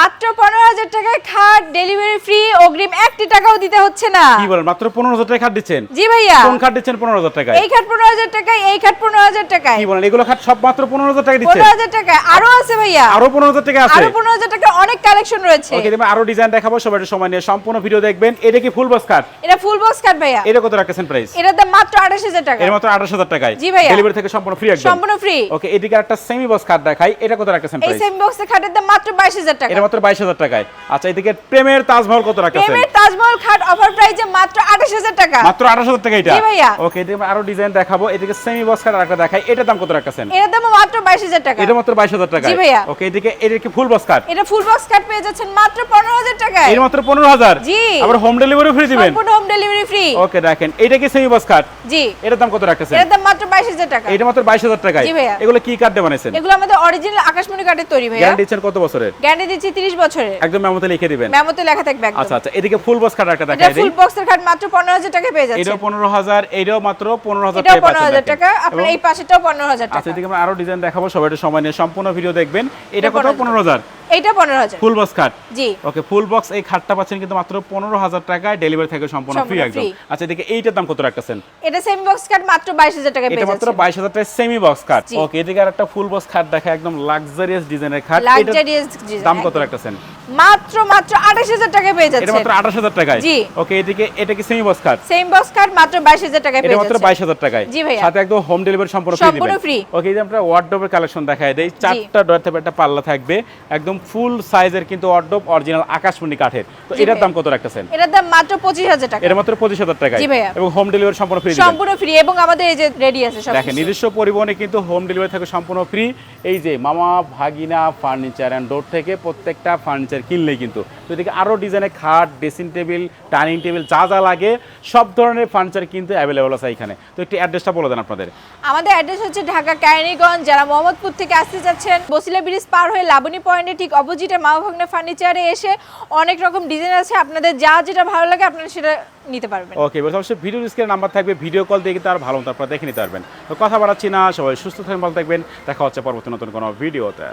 মাত্র পনেরো হাজার টাকায় খাট ডেলিভারি ফ্রি অগ্রিম একটি টাকাও দিতে হচ্ছে না। কি বলেন মাত্র পনেরো হাজার টাকা খাট দিচ্ছেন? জি ভাইয়া। কোন খাট দিচ্ছেন পনেরো হাজার টাকায়? এই খাট পনেরো হাজার টাকায় এই খাট পনেরো হাজার টাকায়। কি বলেন এগুলো খাট সব মাত্র পনেরো হাজার টাকা দিচ্ছেন? পনেরো হাজার টাকায়। আরও আছে ভাইয়া। আরও পনেরো হাজার টাকা আছে? আরও পনেরো হাজার টাকার অনেক কালেকশন রয়েছে। ওকে তুমি আরও ডিজাইন দেখাবো সবাই সময় নিয়ে। সম্পূর্ণ ভিডিও দেখবেন। এটা কি ফুল বক্স খাট? এটা ফুল বক্স খাট ভাইয়া। এটা কত রাখছেন প্রাইস এটার দাম মাত্র আঠাশ হাজার টাকা। এর মাত্র আঠাশ হাজার টাকায়। জি ভাইয়া। ডেলিভারি থেকে সম্পূর্ণ ফ্রি একদম। সম্পূর্ণ ফ্রি ওকে এদিকে একটা সেমি বক্স খাট দেখাই। এটা কত রাখছেন প্রাইস এই সেম বক্সের খাটের দাম মাত্র বাইশ হাজার টাকা। এটা মাত্র বাইশ হাজার টাকায়। আচ্ছা এদিকে প্রেমের তাজমহল কত রাখছেন প্রেমের তাজমহল খাট অফার প্রাইসে মাত্র আঠাশ হাজার টাকা। মাত্র আঠাশ হাজার টাকা এটা। ওকে এদিকে আরও ডিজাইন দেখাবো। এদিকে সেমি বক্স খাট একটা দেখাই। এটার দাম কত রাখছেন এটার দাম মাত্র বাইশ হাজার টাকা। এটা মাত্র বাইশ হাজার টাকা। জি ভাইয়া। ওকে এদিকে এদিকে ফুল বক্স খাট? এটা ফুল বক্স খাট পেয়ে যাচ্ছেন মাত্র পনেরো হাজার টাকায়। এর মাত্র পনেরো হাজার? জি। আবার হোম ডেলিভারি ফ্রি দিবেন? সম্পূর্ণ হোম ডেলিভারি ফ্রি ওকে দেখেন এটা কি সেমি বক্স খাট? জি। এটার দাম কত রাখতেছেন? এটার দাম মাত্র বাইশ হাজার টাকা। এটা মাত্র বাইশ হাজার টাকায়। জি ভাইয়া। এগুলো কি কাঠ দিয়ে বানাইছেন? এগুলো আমাদের অরিজিনাল আকাশমণি কাঠের তৈরি ভাইয়া। গ্যারান্টি দিচ্ছেন কত বছরের? গ্যারান্টি দিচ্ছি 30 বছরের। একদম মেমোতে লিখে দিবেন। মেমোতে লেখা থাকবে একদম। আচ্ছা আচ্ছা এদিকে ফুল বক্স খাট একটা দেখাই দিই। ফুল বক্সের খাট মাত্র 15000 টাকায় পেয়ে যাচ্ছে পনেরো হাজার এটাও মাত্র পনেরো হাজার এটাও টাকা পাচ্ছেন 15000 টাকা আপনার এই পাশেটাও 15000 আচ্ছা এদিকে আমরা আরও ডিজাইন দেখাবো সবাই একটু সময় নিয়ে। সম্পূর্ণ ভিডিও দেখবেন। এটা এটা কত? 15,000 এইটা 15000 ফুল বক্স খাট জি। ওকে ফুল বক্স এই খাটটা পাচ্ছেন কিন্তু মাত্র পনেরো হাজার টাকায় ডেলিভারি থেকে সম্পূর্ণ ফ্রি একদম। আচ্ছা এদিকে এইটার দাম কত রাখতেছেন? এটা সেম বক্স খাট মাত্র 22000 টাকায় পেয়ে মাত্র যাচ্ছে বাইশ হাজার টাকায় সেমি বক্স খাট ওকে এদিকে আর একটা ফুল বক্স খাট দেখা একদম লাক্সারিয়াস ডিজাইনের খাট দাম কত রাখতেছেন? মাত্র মাত্র 28000 টাকায় পেয়ে যাচ্ছে এটা মাত্র আঠাশ হাজার টাকায়? জি। ওকে এদিকে এটা কি সেমি বক্স খাট সেম বক্স খাট মাত্র 22000 টাকায় পেয়ে মাত্র যাচ্ছে বাইশ হাজার টাকায়। জি ভাইয়া। সাথে একদম হোম ডেলিভারি সম্পূর্ণ ফ্রি সম্পূর্ণ free। ওকে এই যে আমরা ওয়ার্ডরোবের কালেকশন দেখায় দেই চারটা ডয়ার থাকবে একটা পাল্লা থাকবে একদম ফুল সাইজের কিন্তু ওয়ার্ডরোব অরিজিনাল আকাশমণি কাঠের। তো এটার দাম কত রাখতেছেন? এটার দাম মাত্র 25000 টাকা। এটা মাত্র পঁচিশ হাজার টাকায়। জি ভাইয়া। এবং হোম ডেলিভারি সম্পূর্ণ ফ্রি সম্পূর্ণ ফ্রি এবং আমাদের এই যে রেডি আছে সব দেখেন নিজস্ব পরিবহনে কিন্তু হোম ডেলিভারি থাকে সম্পূর্ণ ফ্রি এই যে মামা ভাগিনা ফার্নিচার এন্ড ডোর থেকে প্রত্যেকটা ফার্নিচার কিনলেই কিন্তু। তো এদিকে আরও ডিজাইনের খাট ড্রেসিং টেবিল ডাইনিং টেবিল যা যা লাগে সব ধরনের ফার্নিচার কিন্তু অ্যাভেলেবল আছে এখানে। তো একটু অ্যাড্রেসটা বলে দেন আপনাদের। আমাদের অ্যাড্রেস হচ্ছে ঢাকা কেরানীগঞ্জ যারা মোহাম্মদপুর থেকে আসতে যাচ্ছেন। বসিলা ব্রিজ পার হয়ে লাবণী পয়েন্টে ঠিক অপোজিটে মা ভাগ্নে ফার্নিচারে এসে অনেক রকম ডিজাইন আছে। আপনাদের যা যেটা ভালো লাগে আপনারা সেটা নিতে পারবেন। ওকে এবার অবশ্যই ভিডিও স্ক্রিনে নাম্বার থাকবে ভিডিও কল দিয়ে আর ভালো মতো আপনারা দেখে নিতে পারবেন। তো কথা বাড়াচ্ছি না সবাই সুস্থ থাকবেন ভালো থাকবেন। দেখা হচ্ছে পরবর্তী নতুন কোনো ভিডিওতে